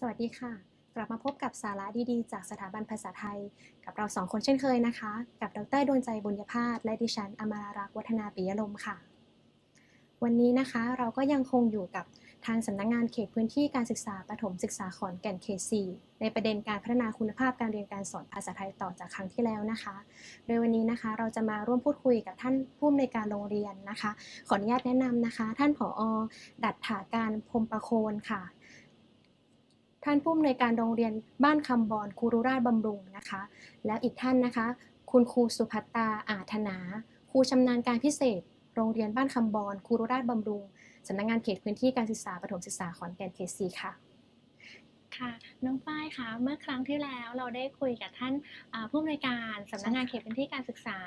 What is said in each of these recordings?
สวัสดีค่ะ กลับมาพบกับสาระดีๆ จากสถาบันภาษาไทย กับเราสองคนเช่นเคยนะคะ กับดรดวงใจบุญญภาสและดิฉันอมรารักษ์วัฒนาปิยลมค่ะ วันนี้นะคะเราก็ยังคงอยู่กับทางสำนักงงานเขตพื้นที่การศึกษาประถมศึกษาขอนแก่นเขต4ในประเด็นการพัฒนาคุณภาพการเรียนการสอนภาษาไทยต่อจากครั้งที่แล้วนะคะ โดยวันนี้นะคะเราจะมาร่วมพูดคุยกับท่านผู้อำนวยการโรงเรียนนะคะ ขออนุญาตแนะนำนะคะ ท่านผอ ดัตถาการพรมประโคนค่ะ ท่านผู้อำนวยการโรงเรียนบ้านคำบอนครูรุราชบำรุงนะคะ แล้วอีกท่านนะคะ คุณครูสุภัตตาอาธนา ครูชำนาญการพิเศษ โรงเรียนบ้านคำบอนครูรุราชบำรุงสำนักงานเขตพื้นที่การศึกษาประถมศึกษาขอนแก่นเขตสีค่ะ ค่ะ น้องฝ้ายคะเมื่อครั้งที่แล้วเราได้คุยกับท่านอ่าผู้อำนวยการสำนักงานเขตพื้นที่การศึกษา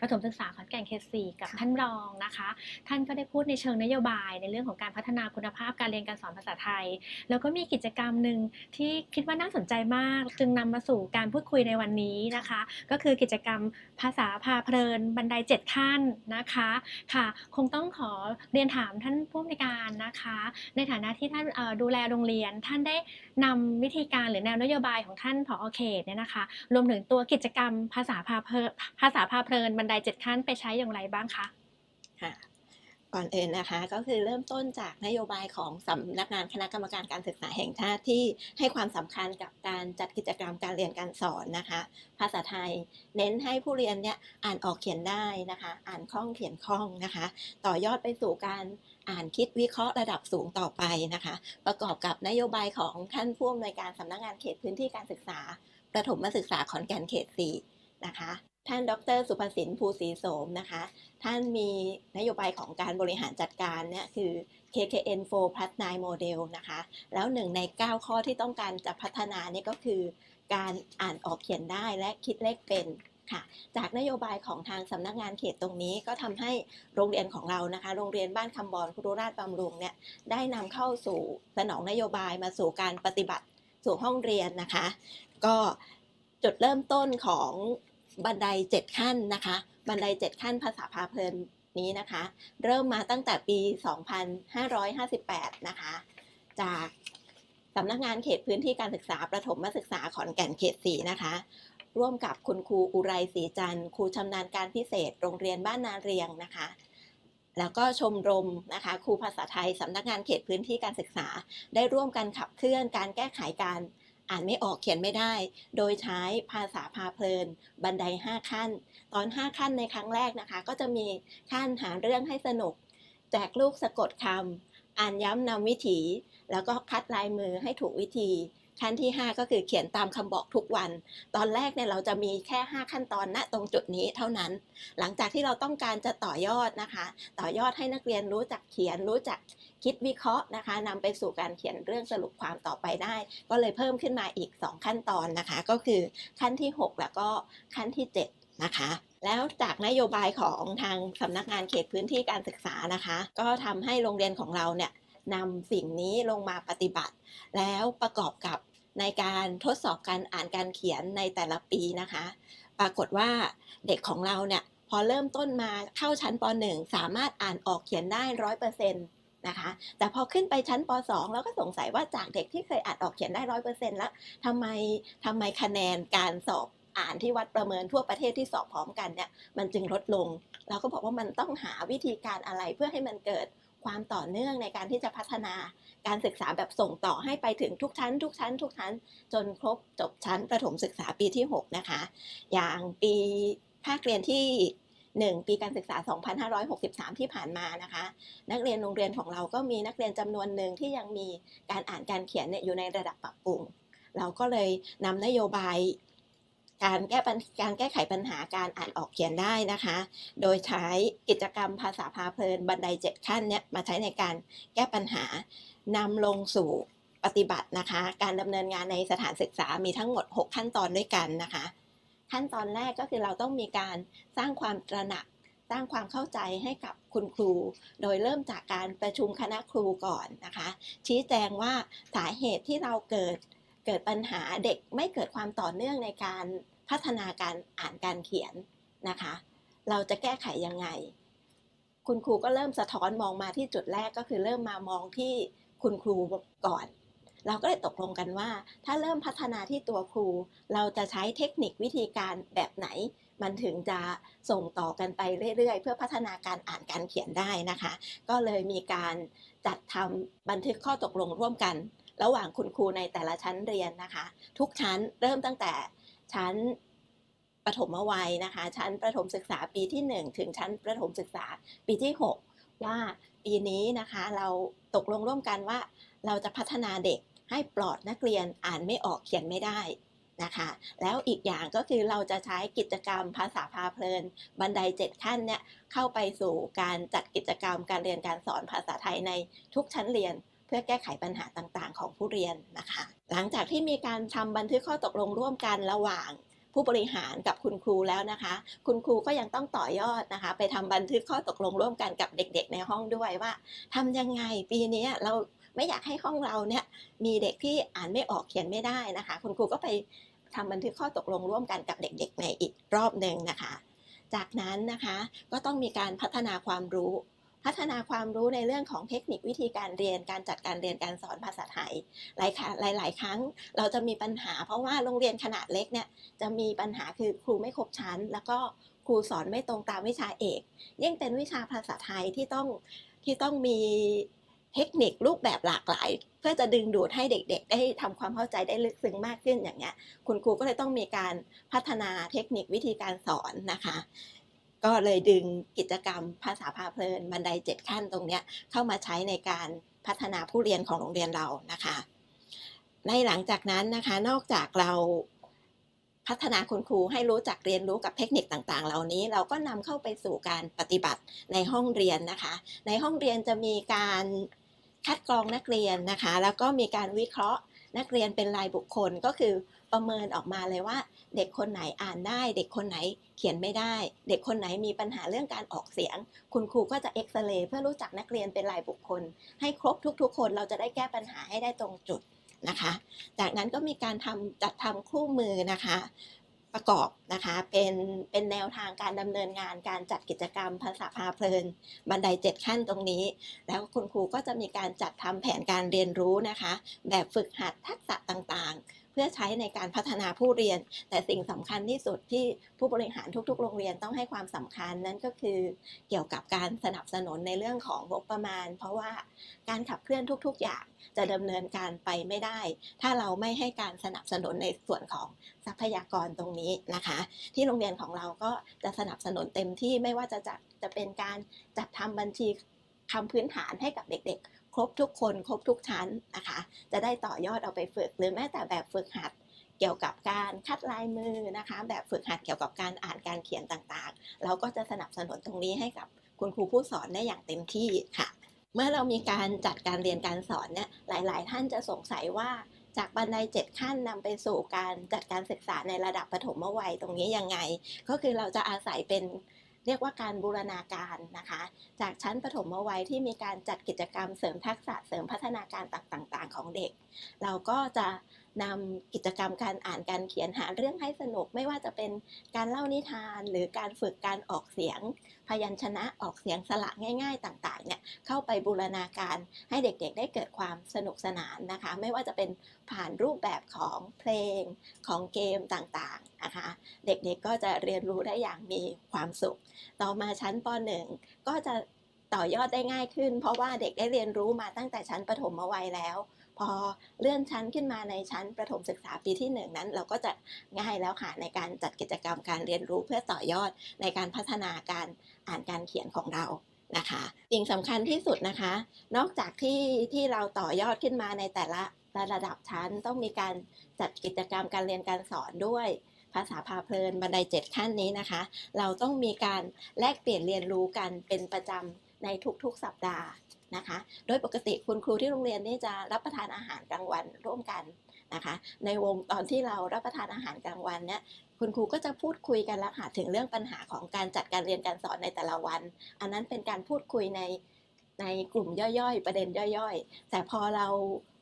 ประถมศึกษาขอนแก่นเขตสี่กับค่ะท่านรองนะคะ ท่านก็ได้พูดในเชิงนโยบายในเรื่องของการพัฒนาคุณภาพการเรียนการสอนภาษาไทย แล้วก็มีกิจกรรมหนึ่งที่คิดว่าน่าสนใจมาก จึงนำมาสู่การพูดคุยในวันนี้นะคะ ก็คือกิจกรรมภาษาพาเพลินบันไดเจ็ดขั้นนะคะค่ะ คงต้องขอเรียนถามท่านผู้อำนวยการนะคะ ในฐานะที่ท่านเอ่อดูแลโรงเรียนท่านได้นำวิธีการหรือแนวนโยบายของท่านผอเขตเนี่ยนะคะ รวมถึงตัวกิจกรรมภาษาพาเพลินภาษาพาเพลินบันไดเจ็ดขั้นไปใช้อย่างไรบ้างคะค่ะ ก่อนอื่นนะคะก็คือเริ่มต้นจากนโยบายของสำนักงานคณะกรรมการการศึกษาแห่งชาติที่ให้ความสำคัญกับการจัดกิจกรรมการเรียนการสอนนะคะ ภาษาไทยเน้นให้ผู้เรียนเนี่ยอ่านออกเขียนได้นะคะ อ่านคล่องเขียนคล่องนะคะ ต่อยอดไปสู่การอ่านคิดวิเคราะห์ระดับสูงต่อไปนะคะ ประกอบกับนโยบายของท่านผู้อำนวยการสำนักงานเขตพื้นที่การศึกษาประถมศึกษาขอนแก่นเขต4นะคะ ท่านดร สุภสินภูศรีโสมนะคะ ท่านมีนโยบายของการบริหารจัดการเนี่ยคือ KKN 4 plus 9 model นะคะ แล้วหนึ่งใน 9 ข้อที่ต้องการจะพัฒนาเนี่ยก็คือ การอ่านออกเขียนได้และคิดเลขเป็นค่ะ จากนโยบายของทางสำนักงานเขตตรงนี้ก็ทำให้โรงเรียนของเรานะคะ โรงเรียนบ้านคำบอนครูราชบำรุงเนี่ยได้นำเข้าสู่สนองนโยบายมาสู่การปฏิบัติสู่ห้องเรียนนะคะ ก็จุดเริ่มต้นของ บันได 7 ขั้นนะคะ บันได 7 ขั้นภาษาพาเพลินนี้นะคะ เริ่มมาตั้งแต่ปี 2558 นะคะ จากสำนักงานเขตพื้นที่การศึกษาประถมศึกษาขอนแก่นเขต 4 นะคะ ร่วมกับคุณครูอุไรศรีจันทร์ครูชำนาญการพิเศษ โรงเรียนบ้านนาเรียงนะคะ แล้วก็ชมรมนะคะครูภาษาไทยสำนักงานเขตพื้นที่การศึกษา ได้ร่วมกันขับเคลื่อนการแก้ไขการ อ่านไม่ออกเขียนไม่ได้ โดยใช้ภาษาพาเพลิน บันได 5 ขั้น ตอน 5 ขั้นในครั้งแรกนะคะ ก็จะมีขั้นหาเรื่องให้สนุก แจกลูกสะกดคำอ่านย้ำนำวิถี แล้วก็คัดลายมือให้ถูกวิธี ขั้นที่ 5 ก็คือเขียนตามคำบอกทุกวัน ตอนแรกเนี่ยเราจะมีแค่ 5 ขั้นตอนณตรงจุดนี้เท่านั้น หลังจากที่เราต้องการจะต่อยอดนะคะ ต่อยอดให้นักเรียนรู้จักเขียนรู้จักคิดวิเคราะห์นะคะนำไปสู่การเขียนเรื่องสรุปความต่อไปได้ ก็เลยเพิ่มขึ้นมาอีก 2 ขั้นตอนนะคะ ก็คือขั้นที่ 6 แล้วก็ขั้นที่ 7 นะคะแล้วจากนโยบายของทางสำนักงานเขตพื้นที่การศึกษานะคะ ก็ทำให้โรงเรียนของเราเนี่ยนำสิ่งนี้ลงมาปฏิบัติ แล้วประกอบกับ ในการทดสอบการอ่านการเขียนในแต่ละปีนะคะ ปรากฏว่าเด็กของเราเนี่ยพอเริ่มต้นมาเข้าชั้นป .1 สามารถอ่านออกเขียนได้ร้อยเปอร์เซ็นต์นะคะ แต่พอขึ้นไปชั้นป .2 เราก็สงสัยว่าจากเด็กที่เคยอ่านออกเขียนได้ร้อยเปอร์เซ็นต์แล้วทำไมทำไมคะแนนการสอบอ่านที่วัดประเมินทั่วประเทศที่สอบพร้อมกันเนี่ยมันจึงลดลง เราก็บอกว่ามันต้องหาวิธีการอะไรเพื่อให้มันเกิด ความต่อเนื่องในการที่จะพัฒนาการศึกษาแบบส่งต่อให้ไปถึงทุกชั้น ทุกชั้น ทุกชั้น จนครบจบชั้นประถมศึกษาปีที่ 6 นะคะ อย่างปีภาคเรียนที่ 1 ปีการศึกษา 2563 ที่ผ่านมานะคะ นักเรียนโรงเรียนของเราก็มีนักเรียนจำนวนหนึ่งที่ยังมีการอ่านการเขียนเนี่ยอยู่ในระดับปรับปรุง เราก็เลยนำนโยบาย การแก้ปัญการแก้ไขปัญหาการอ่านออกเขียนได้นะคะ โดยใช้กิจกรรมภาษาพาเพลินบันได7ขั้นเนี่ยมาใช้ในการแก้ปัญหานำลงสู่ปฏิบัตินะคะ การดำเนินงานในสถานศึกษามีทั้งหมด 6 ขั้นตอนด้วยกันนะคะ ขั้นตอนแรกก็คือเราต้องมีการสร้างความตระหนักสร้างความเข้าใจให้กับคุณครู โดยเริ่มจากการประชุมคณะครูก่อนนะคะ ชี้แจงว่าสาเหตุที่เราเกิด เกิดปัญหาเด็กไม่เกิดความต่อเนื่องในการพัฒนาการอ่านการเขียนนะคะ เราจะแก้ไขยังไง คุณครูก็เริ่มสะท้อนมองมาที่จุดแรกก็คือเริ่มมามองที่คุณครูก่อน เราก็เลยตกลงกันว่า ถ้าเริ่มพัฒนาที่ตัวครู เราจะใช้เทคนิควิธีการแบบไหน มันถึงจะส่งต่อกันไปเรื่อยๆ เพื่อพัฒนาการอ่านการเขียนได้นะคะ ก็เลยมีการจัดทำบันทึกข้อตกลงร่วมกัน ระหว่างคุณครูในแต่ละชั้นเรียนนะคะ ทุกชั้นเริ่มตั้งแต่ชั้นประถมวัยนะคะ ชั้นประถมศึกษาปีที่ 1 ถึงชั้นประถมศึกษาปีที่ 6 ว่าปีนี้นะคะเราตกลงร่วมกันว่า เราจะพัฒนาเด็กให้ปลอดนักเรียนอ่านไม่ออกเขียนไม่ได้นะคะแล้วอีกอย่างก็คือเราจะใช้กิจกรรมภาษาพาเพลิน บันไดเจ็ดขั้นเนี่ยเข้าไปสู่การจัดกิจกรรมการเรียนการสอนภาษาไทยในทุกชั้นเรียน พื่อแก้ไขปัญหาต่างๆ ของผู้เรียนนะคะ หลังจากที่มีการทำบันทึกข้อตกลงร่วมกันระหว่างผู้บริหารกับคุณครูแล้วนะคะ คุณครูก็ยังต้องต่อยอดนะคะ ไปทำบันทึกข้อตกลงร่วมกันกับเด็ก ๆ ในห้องด้วยว่าทำยังไงปีนี้เราไม่อยากให้ห้องเราเนี่ยมีเด็กที่อ่านไม่ออกเขียนไม่ได้นะคะ คุณครูก็ไปทำบันทึกข้อตกลงร่วมกันกับเด็ก ๆ ในอีกรอบหนึ่งนะคะ จากนั้นนะคะก็ต้องมีการพัฒนาความรู้ พัฒนาความรู้ในเรื่องของเทคนิควิธีการเรียน การจัดการเรียนการสอนภาษาไทยหลายครั้งหลายๆครั้งเราจะมีปัญหา เพราะว่าโรงเรียนขนาดเล็กเนี่ยจะมีปัญหาคือครูไม่ครบชั้น แล้วก็ครูสอนไม่ตรงตามวิชาเอก ยิ่งเป็นวิชาภาษาไทยที่ต้องที่ต้องมีเทคนิครูปแบบหลากหลาย เพื่อจะดึงดูดให้เด็ก ๆ ได้ทำความเข้าใจได้ลึกซึ้งมากขึ้นอย่างเงี้ยคุณครูก็เลยต้องมีการพัฒนาเทคนิควิธีการสอนนะคะ ก็เลยดึงกิจกรรมภาษาพาเพลินบันไดเจ็ดขั้นตรงนี้เข้ามาใช้ในการพัฒนาผู้เรียนของโรงเรียนเรานะคะ ในหลังจากนั้นนะคะนอกจากเราพัฒนาคุณครูให้รู้จักเรียนรู้กับเทคนิคต่างๆ เหล่านี้เราก็นำเข้าไปสู่การปฏิบัติในห้องเรียนนะคะ ในห้องเรียนจะมีการคัดกรองนักเรียนนะคะ แล้วก็มีการวิเคราะห์นักเรียนเป็นรายบุคคลก็คือ ประเมินออกมาเลยว่า เด็กคนไหนอ่านได้ เด็กคนไหนเขียนไม่ได้ เด็กคนไหนมีปัญหาเรื่องการออกเสียง คุณครูก็จะเอ็กซเรย์เพื่อรู้จักนักเรียนเป็นรายบุคคล ให้ครบทุก ๆ คนเราจะได้แก้ปัญหาให้ได้ตรงจุดนะคะ จากนั้นก็มีการทำจัดทำคู่มือนะคะ ประกอบนะคะเป็นเป็นแนวทางการดำเนินงานการจัดกิจกรรมภาษาพาเพลิน บันไดเจ็ดขั้นตรงนี้ แล้วคุณครูก็จะมีการจัดทำแผนการเรียนรู้นะคะ แบบฝึกหัดทักษะต่างๆ พื่อใช้ในการพัฒนาผู้เรียน แต่สิ่งสำคัญที่สุดที่ผู้บริหารทุก ๆ โรงเรียนต้องให้ความสำคัญนั่นก็คือ เกี่ยวกับการสนับสนุนในเรื่องของงบประมาณ เพราะว่าการขับเคลื่อนทุก ๆ อย่างจะดำเนินการไปไม่ได้ ถ้าเราไม่ให้การสนับสนุนในส่วนของทรัพยากรตรงนี้นะคะ ที่โรงเรียนของเราก็จะสนับสนุนเต็มที่ไม่ว่าจะจัดจะเป็นการจัดทำบัญชีคำพื้นฐานให้กับเด็กๆ ครบทุกคนครบทุกชั้นนะคะ จะได้ต่อยอดเอาไปฝึก หรือแม้แต่แบบฝึกหัดเกี่ยวกับการคัดลายมือนะคะ แบบฝึกหัดเกี่ยวกับการอ่านการเขียนต่างๆ เราก็จะสนับสนุนตรงนี้ให้กับคุณครูผู้สอนได้อย่างเต็มที่ค่ะ เมื่อเรามีการจัดการเรียนการสอนเนี่ยหลาย ๆ ท่านจะสงสัยว่าจากบันไดเจ็ดขั้นนำไปสู่การจัดการศึกษาในระดับปฐมวัยตรงนี้ยังไง ก็คือเราจะอาศัยเป็น เรียกว่าการบูรณาการนะคะ จากชั้นปฐมวัยที่มีการจัดกิจกรรมเสริมทักษะเสริมพัฒนาการต่างๆ ของเด็ก เราก็จะ นำกิจกรรมการอ่านการเขียนหาเรื่องให้สนุก ไม่ว่าจะเป็นการเล่านิทาน หรือการฝึกการออกเสียง พยัญชนะออกเสียงสระง่าย ๆ ต่างๆเนี่ยเข้าไปบูรณาการให้เด็กๆ ได้เกิดความสนุกสนานนะคะ ไม่ว่าจะเป็นผ่านรูปแบบของเพลงของเกมต่างๆนะคะเด็กๆก็จะเรียนรู้ได้อย่างมีความสุข ต่อมาชั้นป .1 ก็จะต่อยอดได้ง่ายขึ้น เพราะว่าเด็กได้เรียนรู้มาตั้งแต่ชั้นประถมวัยแล้ว พอเลื่อนชั้นขึ้นมาในชั้นประถมศึกษาปีที่หนึ่งนั้น เราก็จะง่ายแล้วค่ะในการจัดกิจกรรมการเรียนรู้เพื่อต่อยอดในการพัฒนาการอ่านการเขียนของเรานะคะสิ่งสำคัญที่สุดนะคะ นอกจากที่ที่เราต่อยอดขึ้นมาในแต่ละระดับชั้นต้องมีการจัดกิจกรรมการเรียนการสอนด้วยภาษาพาเพลินบันไดเจ็ดขั้นนี้นะคะ เราต้องมีการแลกเปลี่ยนเรียนรู้กันเป็นประจำในทุกๆสัปดาห์ นะคะ โดยปกติคุณครูที่โรงเรียนนี่จะรับประทานอาหารกลางวันร่วมกันนะคะ ในวงตอนที่เรารับประทานอาหารกลางวันเนี่ยคุณครูก็จะพูดคุยกันแล้วค่ะถึงเรื่องปัญหาของการจัดการเรียนการสอนในแต่ละวัน อันนั้นเป็นการพูดคุยในในกลุ่มย่อยๆ ประเด็นย่อยๆ แต่พอเรา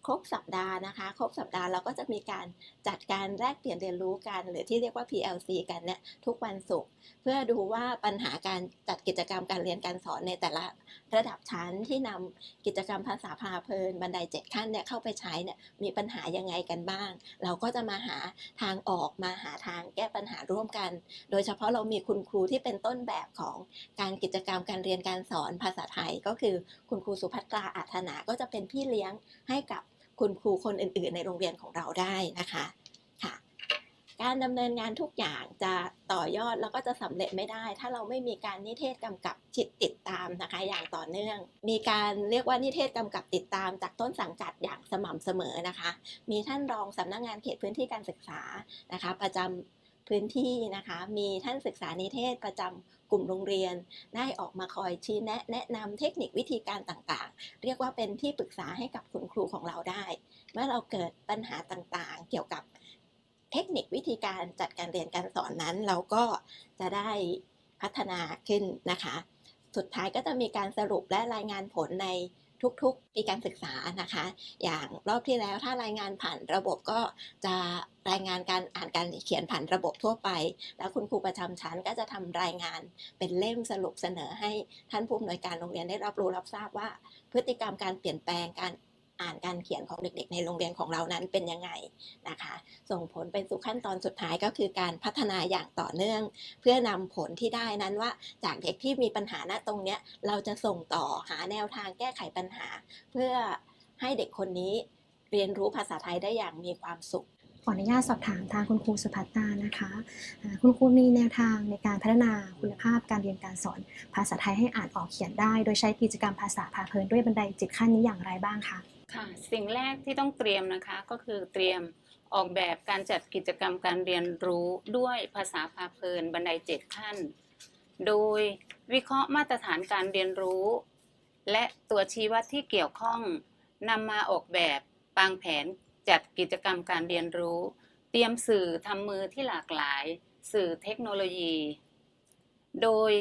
ครบสัปดาห์นะคะ ครบสัปดาห์เราก็จะมีการจัดการแลกเปลี่ยนเรียนรู้กัน หรือที่เรียกว่า PLC กันเนี่ยทุกวันศุกร์เพื่อดูว่าปัญหาการจัดกิจกรรมการเรียนการสอนในแต่ละระดับชั้นที่นำกิจกรรมภาษาพาเพลินบันไดเจ็ดขั้นเนี่ยเข้าไปใช้เนี่ยมีปัญหายังไงกันบ้าง เราก็จะมาหาทางออกมาหาทางแก้ปัญหาร่วมกัน โดยเฉพาะเรามีคุณครูที่เป็นต้นแบบของการกิจกรรมการเรียนการสอนภาษาไทยก็คือคุณครูสุภัตราอาธนาก็จะเป็นพี่เลี้ยงให้กับ คุณครูคนอื่น ๆ ในโรงเรียนของเราได้นะคะค่ะ การดำเนินงานทุกอย่างจะต่อยอดแล้วก็จะสำเร็จไม่ได้ ถ้าเราไม่มีการนิเทศกำกับจิตติดตามนะคะอย่างต่อเนื่อง มีการเรียกว่านิเทศกำกับติดตาม จากต้นสังกัดอย่างสม่ำเสมอนะคะ มีท่านรองสำนักงานเขตพื้นที่การศึกษานะคะ ประจำ พื้นที่นะคะ มีท่านศึกษานิเทศประจำกลุ่มโรงเรียน ได้ออกมาคอยชี้แนะแนะนำเทคนิควิธีการต่างๆ เรียกว่าเป็นที่ปรึกษาให้กับคุณครูของเราได้ เมื่อเราเกิดปัญหาต่างๆ เกี่ยวกับเทคนิควิธีการจัดการเรียนการสอนนั้น เราก็จะได้พัฒนาขึ้นนะคะ สุดท้ายก็จะมีการสรุปและรายงานผลใน ทุกๆปีการศึกษานะคะ อย่างรอบที่แล้วถ้ารายงานผ่านระบบก็จะรายงานการอ่านการเขียนผ่านระบบทั่วไป แล้วคุณครูประจำชั้นก็จะทำรายงานเป็นเล่มสรุปเสนอให้ท่านผู้อำนวยการโรงเรียนได้รับรู้รับทราบว่า พฤติกรรมการเปลี่ยนแปลงการ อ่านการเขียนของเด็กๆ ในโรงเรียนของเรานั้นเป็นยังไงนะคะ ส่งผลไปสู่ขั้นตอนสุดท้ายก็คือการพัฒนาอย่างต่อเนื่อง เพื่อนำผลที่ได้นั้นว่า จากเด็กที่มีปัญหาณตรงเนี้ยเราจะส่งต่อหาแนวทางแก้ไขปัญหา เพื่อให้เด็กคนนี้เรียนรู้ภาษาไทยได้อย่างมีความสุข ออนุญาตสอบถามทางคุณครูสุภัตตานะคะอ่าคุณครูมีแนวทางในการพัฒนาคุณภาพการเรียนการสอนภาษาไทยให้อ่านออกเขียนได้ โดยใช้กิจกรรมภาษาพาเพลินด้วยบันไดจิตขั้นนี้อย่างไรบ้างคะค่ะสิ่งแรกที่ต้องเตรียมนะคะก็คือเตรียมออกแบบการจัดกิจกรรมการเรียนรู้ด้วยภาษาพาเพลินบันไดเจ็ดขั้น โดยวิเคราะห์มาตรฐานการเรียนรู้ และตัวชี้วัดที่เกี่ยวข้องนำมาออกแบบวางแผน จัดกิจกรรมการเรียนรู้ เตรียมสื่อทำมือที่หลากหลาย สื่อเทคโนโลยี โดย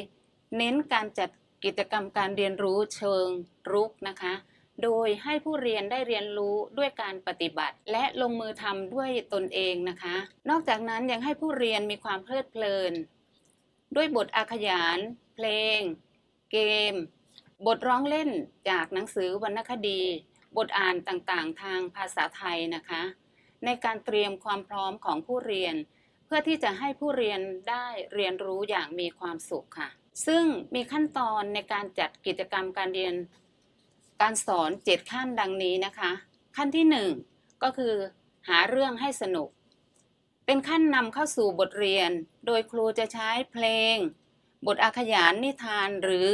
เน้นการจัดกิจกรรมการเรียนรู้เชิงรุกนะคะ โดยให้ผู้เรียนได้เรียนรู้ด้วยการปฏิบัติ และลงมือทำด้วยตนเองนะคะ นอกจากนั้นยังให้ผู้เรียนมีความเพลิดเพลิน ด้วยบทอาขยาน เพลง เกม บทร้องเล่นจากหนังสือวรรณคดี บทอ่านต่างๆ ทางภาษาไทยนะคะ ในการเตรียมความพร้อมของผู้เรียน เพื่อที่จะให้ผู้เรียนได้เรียนรู้อย่างมีความสุขค่ะ ซึ่งมีขั้นตอนในการจัดกิจกรรมการเรียน การสอนเจ็ดขั้นดังนี้นะคะ ขั้นที่หนึ่งก็คือ หาเรื่องให้สนุก เป็นขั้นนำเข้าสู่บทเรียน โดยครูจะใช้เพลง บทอาขยานนิทานหรือ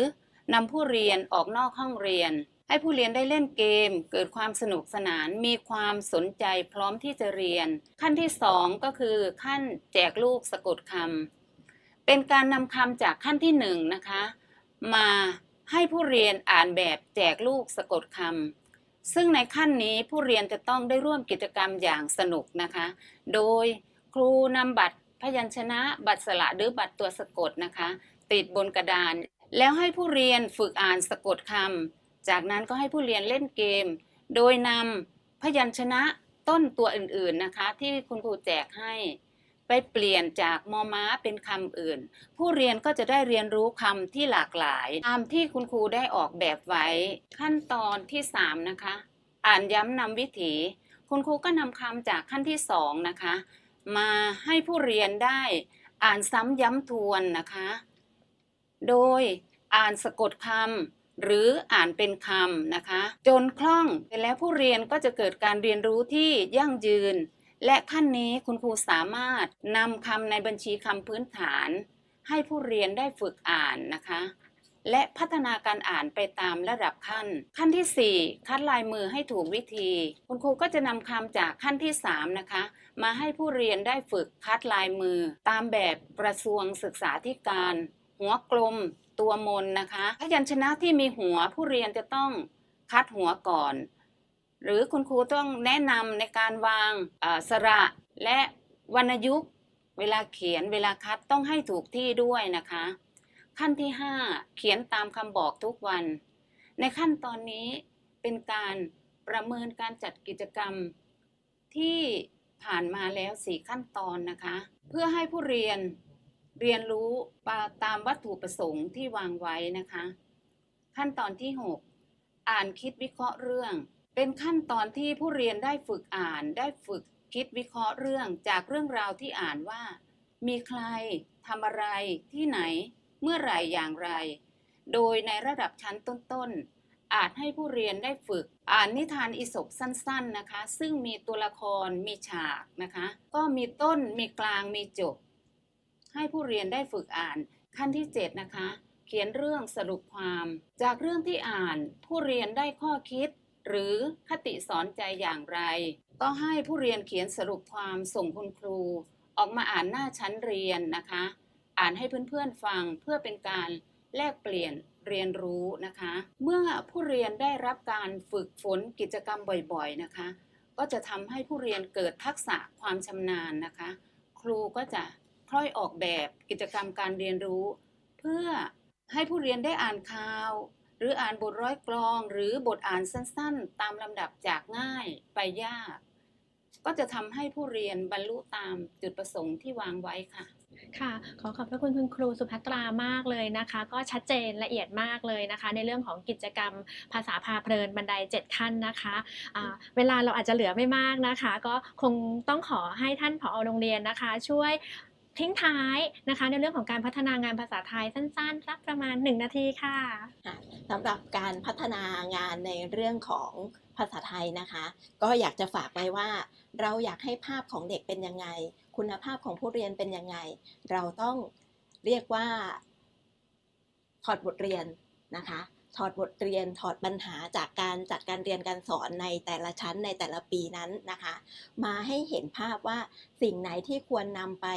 นำผู้เรียนออกนอกห้องเรียน ให้ผู้เรียนได้เล่นเกม เกิดความสนุกสนาน มีความสนใจพร้อมที่จะเรียน ขั้นที่สองก็คือขั้นแจกลูกสะกดคำเป็นการนำคำจากขั้นที่หนึ่งนะคะ มาให้ผู้เรียนอ่านแบบแจกลูกสะกดคำซึ่งในขั้นนี้ผู้เรียนจะต้องได้ร่วมกิจกรรมอย่างสนุกนะคะ โดยครูนำบัตรพยัญชนะ บัตรสระหรือบัตรตัวสะกดนะคะ ติดบนกระดาน แล้วให้ผู้เรียนฝึกอ่านสะกดคำ จากนั้นก็ให้ผู้เรียนเล่นเกม โดยนำพยัญชนะต้นตัวอื่นๆนะคะ ที่คุณครูแจกให้ ไปเปลี่ยนจากมอม้าเป็นคำอื่น ผู้เรียนก็จะได้เรียนรู้คำที่หลากหลายตามที่คุณครูได้ออกแบบไว้ ขั้นตอนที่ 3 นะคะ อ่านย้ำนำวิถี คุณครูก็นำคำจากขั้นที่ 2 นะคะ มาให้ผู้เรียนได้อ่านซ้ำย้ำทวนนะคะ โดยอ่านสะกดคำ หรืออ่านเป็นคำนะคะ จนคล่องแล้วผู้เรียนก็จะเกิดการเรียนรู้ที่ยั่งยืน และขั้นนี้คุณครูสามารถนำคำในบัญชีคำพื้นฐาน ให้ผู้เรียนได้ฝึกอ่านนะคะ และพัฒนาการอ่านไปตามระดับขั้น ขั้นที่ 4 คัดลายมือให้ถูกวิธี คุณครูก็จะนำคำจากขั้นที่ 3 นะคะ มาให้ผู้เรียนได้ฝึกคัดลายมือ ตามแบบกระทรวงศึกษาธิการ หัวกลม ตัวมนนะคะ พยัญชนะที่มีหัวผู้เรียนจะต้องคัดหัวก่อน หรือคุณครูต้องแนะนำในการวางอ่อสระและวรรณยุกต์เวลาเขียนเวลาคัดต้องให้ถูกที่ด้วยนะคะ ขั้นที่ 5 เขียนตามคำบอกทุกวัน ในขั้นตอนนี้เป็นการประเมินการจัดกิจกรรมที่ผ่านมาแล้วสี่ขั้นตอนนะคะ เพื่อให้ผู้เรียน เรียนรู้ตามวัตถุประสงค์ที่วางไว้นะคะ ขั้นตอนที่ 6 อ่านคิดวิเคราะห์เรื่อง เป็นขั้นตอนที่ผู้เรียนได้ฝึกอ่าน ได้ฝึกคิดวิเคราะห์เรื่องจากเรื่องราวที่อ่านว่า มีใครทำอะไรที่ไหน เมื่อไหร่อย่างไร โดยในระดับชั้นต้นๆอาจให้ผู้เรียนได้ฝึก อ่านนิทานอิศบสั้น ๆนะคะ ซึ่งมีตัวละครมีฉากนะคะ ก็มีต้นมีกลางมีจบ ให้ผู้เรียนได้ฝึกอ่าน ขั้นที่ 7 นะคะ เขียนเรื่องสรุปความ จากเรื่องที่อ่าน ผู้เรียนได้ข้อคิด หรือคติสอนใจอย่างไร ก็ให้ผู้เรียนเขียนสรุปความส่งคุณครู ออกมาอ่านหน้าชั้นเรียนนะคะ อ่านให้เพื่อนๆฟังเพื่อเป็นการแลกเปลี่ยนเรียนรู้นะคะ เมื่อผู้เรียนได้รับการฝึกฝนกิจกรรมบ่อยๆนะคะ ก็จะทำให้ผู้เรียนเกิดทักษะความชำนาญนะคะ ครูก็จะ ค่อยออกแบบกิจกรรมการเรียนรู้ เพื่อให้ผู้เรียนได้อ่านข่าว หรืออ่านบทร้อยกลอง หรือบทอ่านสั้นๆ ตามลำดับจากง่ายไปยาก ก็จะทำให้ผู้เรียนบรรลุตามจุดประสงค์ที่วางไว้ค่ะค่ะขอขอบพระคุณคุณครูสุภัตรามากเลยนะคะ ก็ชัดเจนละเอียดมากเลยนะคะ ในเรื่องของกิจกรรมภาษาพาเพลินบันได 7 ขั้นนะคะอ่าเวลาเราอาจจะเหลือไม่มากนะคะ ก็คงต้องขอให้ท่านผอโรงเรียนนะคะ ช่วย ทิ้งท้ายนะคะ ในเรื่องของการพัฒนางานภาษาไทยสั้นๆสักประมาณ 1 นาทีค่ะสำหรับการพัฒนางานในเรื่องของภาษาไทยนะคะ ก็อยากจะฝากไว้ว่า เราอยากให้ภาพของเด็กเป็นยังไง คุณภาพของผู้เรียนเป็นยังไง เราต้องเรียกว่าถอดบทเรียนนะคะ ถอดบทเรียนถอดปัญหาจากการจัดการเรียนการสอนในแต่ละชั้นในแต่ละปีนั้นนะคะ มาให้เห็นภาพว่าสิ่งไหนที่ควรนำไป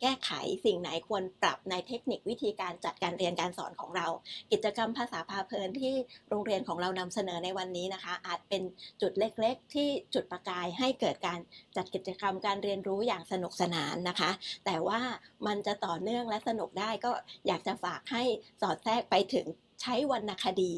แก้ไข สิ่งไหนควรปรับในเทคนิควิธีการจัดการเรียนการสอนของเรา กิจกรรมภาษาพาเพลินที่โรงเรียนของเรานำเสนอในวันนี้นะคะ อาจเป็นจุดเล็กๆ ที่จุดประกายให้เกิดการจัดกิจกรรมการเรียนรู้อย่างสนุกสนานนะคะ แต่ว่ามันจะต่อเนื่องและสนุกได้ก็อยากจะฝากให้สอดแทรกไปถึง ใช้วรรณคดี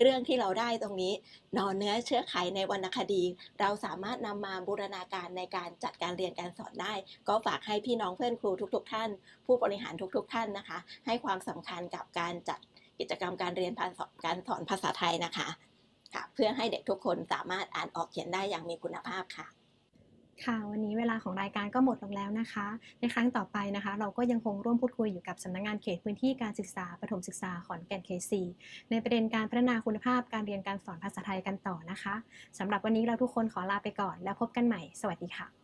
เรื่องที่เราได้ตรงนี้นอนเนื้อเชื้อไขในวรรณคดี เราสามารถนำมาบูรณาการในการจัดการเรียนการสอนได้ ก็ฝากให้พี่น้องเพื่อนครูทุก ๆ ท่าน ผู้บริหารทุก ๆ ท่านนะคะ ให้ความสำคัญกับการจัดกิจกรรมการเรียนภาษาการสอนภาษาไทยนะคะค่ะเพื่อให้เด็กทุกคนสามารถอ่านออกเขียนได้อย่างมีคุณภาพค่ะ ค่ะ วันนี้เวลาของรายการก็หมดลงแล้วนะคะ ในครั้งต่อไปนะคะ เราก็ยังคงร่วมพูดคุยอยู่กับสำนักงานเขตพื้นที่การศึกษาประถมศึกษาขอนแก่นเคซีในประเด็นการพัฒนาคุณภาพการเรียนการสอนภาษาไทยกันต่อนะคะสำหรับวันนี้เราทุกคนขอลาไปก่อน แล้วพบกันใหม่ สวัสดีค่ะ